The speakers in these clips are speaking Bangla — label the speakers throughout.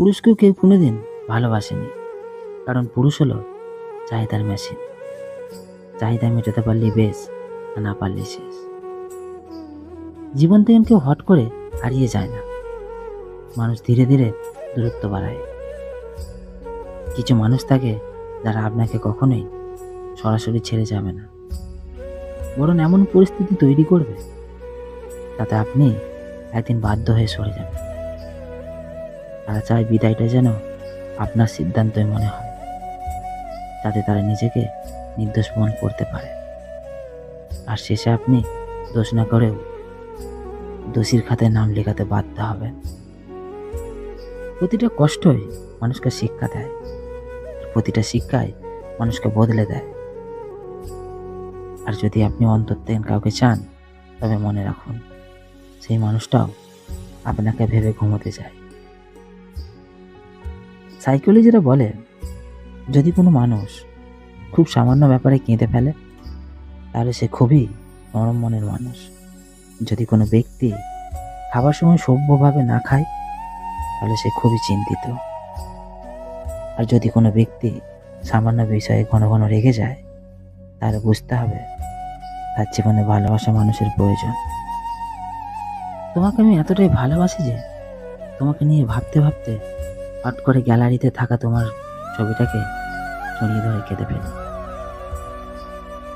Speaker 1: পুরুষকেও কেউ কোনোদিন ভালোবাসেনি। কারণ পুরুষ হলো চাহিদার মেশিন চাহিদা মেটাতে পারলে বেশ, আর না পারলে শেষ। জীবন থেকে কেউ হট করে হারিয়ে যায় না। মানুষ ধীরে ধীরে দূরত্ব বাড়ায়। কিছু মানুষ থাকে যারা আপনাকে কখনোই সরাসরি ছেড়ে যাবে না। বরং এমন পরিস্থিতি তৈরি করবে, তাতে আপনি একদিন বাধ্য হয়ে সরে যাবেন। তারা চায় বিদায়টা যেন আপনার সিদ্ধান্তই মনে হয়, যাতে তারা নিজেকে নির্দোষ মনে করতে পারে। আর শেষে আপনি দোষ না করেও দোষীর খাতে নাম লেখাতে বাধ্য হবেন। প্রতিটা কষ্টই মানুষকে শিক্ষা দেয়, প্রতিটা শিক্ষায় মানুষকে বদলে দেয়। আর যদি আপনি অন্তর থেকে কাউকে চান, তবে মনে রাখুন, সেই মানুষটাও আপনাকে ভেবে ঘুমোতে যায় সাইকোলজিরা বলে, যদি কোনো মানুষ খুব সামান্য ব্যাপারে কেঁদে ফেলে, তাহলে সে খুবই নরম মনের মানুষ। যদি কোনো ব্যক্তি খাবার সময় সভ্যভাবে না খায়, তাহলে সে খুবই চিন্তিত। আর যদি কোনো ব্যক্তি সামান্য বিষয়ে ঘন ঘন রেগে যায়, তাহলে বুঝতে হবে তার জীবনে ভালোবাসা মানুষের প্রয়োজন। তোমাকে আমি এতটাই ভালোবাসি যে তোমাকে নিয়ে ভাবতে ভাবতে হট করে গ্যালারিতে থাকা তোমার ছবিটাকে জড়িয়ে ধরে কেঁদে ফেলি।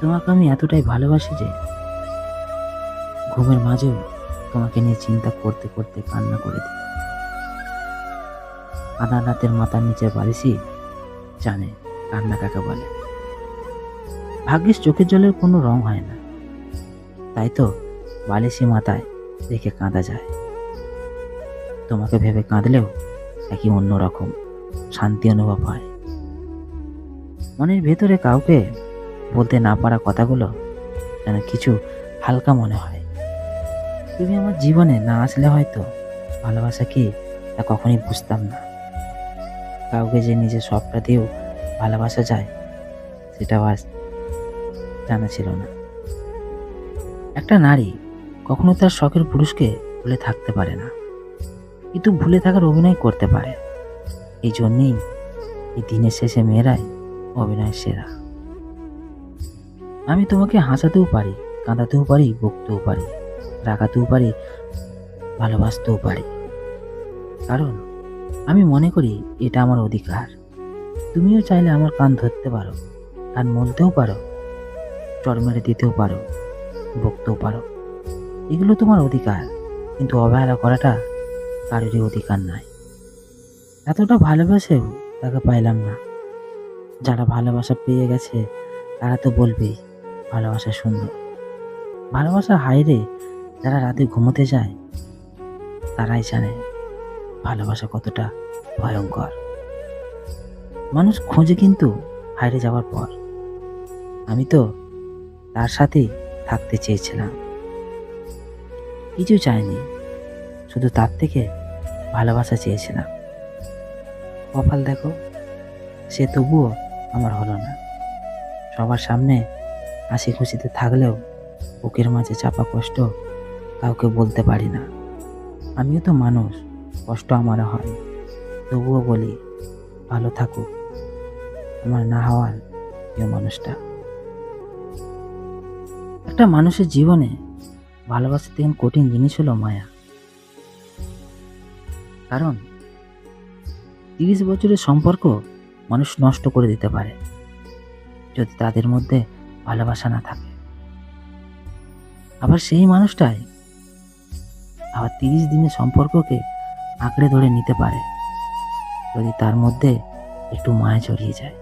Speaker 1: তোমাকে আমি এতটাই ভালোবাসি যে ঘুমের মাঝেও তোমাকে নিয়ে চিন্তা করতে করতে কান্না করে দিই। আধা রাতের মাথার নিচে বালিশি জানে কান্না কাকে বলে। ভাগ্যিস চোখের জলের কোনো রং হয় না। তাই তো বালিশি মাথায় রেখে কাঁদা যায়। তোমাকে ভেবে কাঁদলেও একই অন্যরকম শান্তি অনুভব হয়। মনের ভেতরে কাউকে বলতে না পারা কথাগুলো যেন কিছু হালকা মনে হয়। তুমি আমার জীবনে না আসলে হয়তো ভালোবাসা কি তা কখনই বুঝতাম না। কাউকে যে নিজের সবটা দিয়েও ভালোবাসা যায় সেটা আজ জানা ছিল না। একটা নারী কখনো তার শখের পুরুষকে ভুলে থাকতে পারে না। কিন্তু ভুলে থাকার অভিনয় করতে পারে। এই জন্যেই এই দিনের শেষে মেয়েরাই অভিনয় সেরা। আমি তোমাকে হাসাতেও পারি, কাঁদাতেও পারি, বকতেও পারি, রাগাতেও পারি, ভালোবাসতেও পারি। কারণ আমি মনে করি এটা আমার অধিকার। তুমিও চাইলে আমার কান ধরতে পারো, কান মলতেও পারো চর মেরে দিতেও পারো, বকতেও পারো। এগুলো তোমার অধিকার, কিন্তু অবহেলা করাটা কারোরই অধিকার নাই। এতটা ভালোবাসেও তাকে পাইলাম না। যারা ভালোবাসা পেয়ে গেছে, তারা তো বলবেই, ভালোবাসা সুন্দর। ভালোবাসা হাইরে যারা রাতে ঘুমোতে যায়, তারাই জানে ভালোবাসা কতটা ভয়ঙ্কর। মানুষ খোঁজে কিন্তু হাইরে যাওয়ার পর। আমি তো তার সাথেই থাকতে চেয়েছিলাম। কিছু চাইনি। শুধু তার থেকে ভালোবাসা চেয়েছিলাম কপাল দেখো, সে তবুও আমার হলো না। সবার সামনে হাসি খুশিতে থাকলেও বুকের মাঝে চাপা কষ্ট কাউকে বলতে পারি না। আমিও তো মানুষ, কষ্ট আমারও হয়। তবুও বলি, ভালো থাকুক। আমার না হওয়ার প্রিয় মানুষটা। একটা মানুষের জীবনে ভালোবাসা থেকে কঠিন জিনিস হলো মায়া। কারণ তিরিশ বছরের সম্পর্ক মানুষ নষ্ট করে দিতে পারে যদি তাদের মধ্যে ভালোবাসা না থাকে। আবার সেই মানুষটাই আবার তিরিশ দিনের সম্পর্ককে আঁকড়ে ধরে নিতে পারে যদি তার মধ্যে একটু মায়া জড়িয়ে যায়।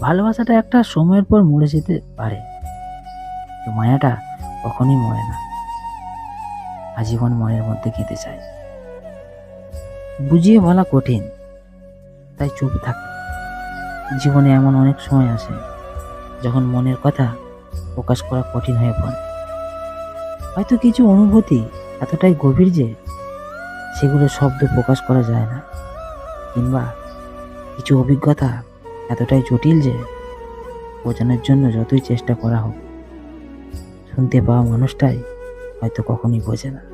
Speaker 1: ভালোবাসাটা একটা সময়ের পর মরে যেতে পারে মায়াটা কখনই মরে না। আজীবন মনের মধ্যে গেঁথে যায়। বুঝিয়ে বলা কঠিন। তাই চুপ থাক। জীবনে এমন অনেক সময় আসে, যখন মনের কথা প্রকাশ করা কঠিন হয়ে পড়ে। হয়তো কিছু অনুভূতি এতটাই গভীর যে, সেগুলো শব্দ প্রকাশ করা যায় না, কিংবা কিছু অভিজ্ঞতা এতটাই জটিল যে, বোঝানোর জন্য যতই চেষ্টা করা হোক, শুনতে পাওয়া মানুষটাই হয়তো কখনোই বোঝে না।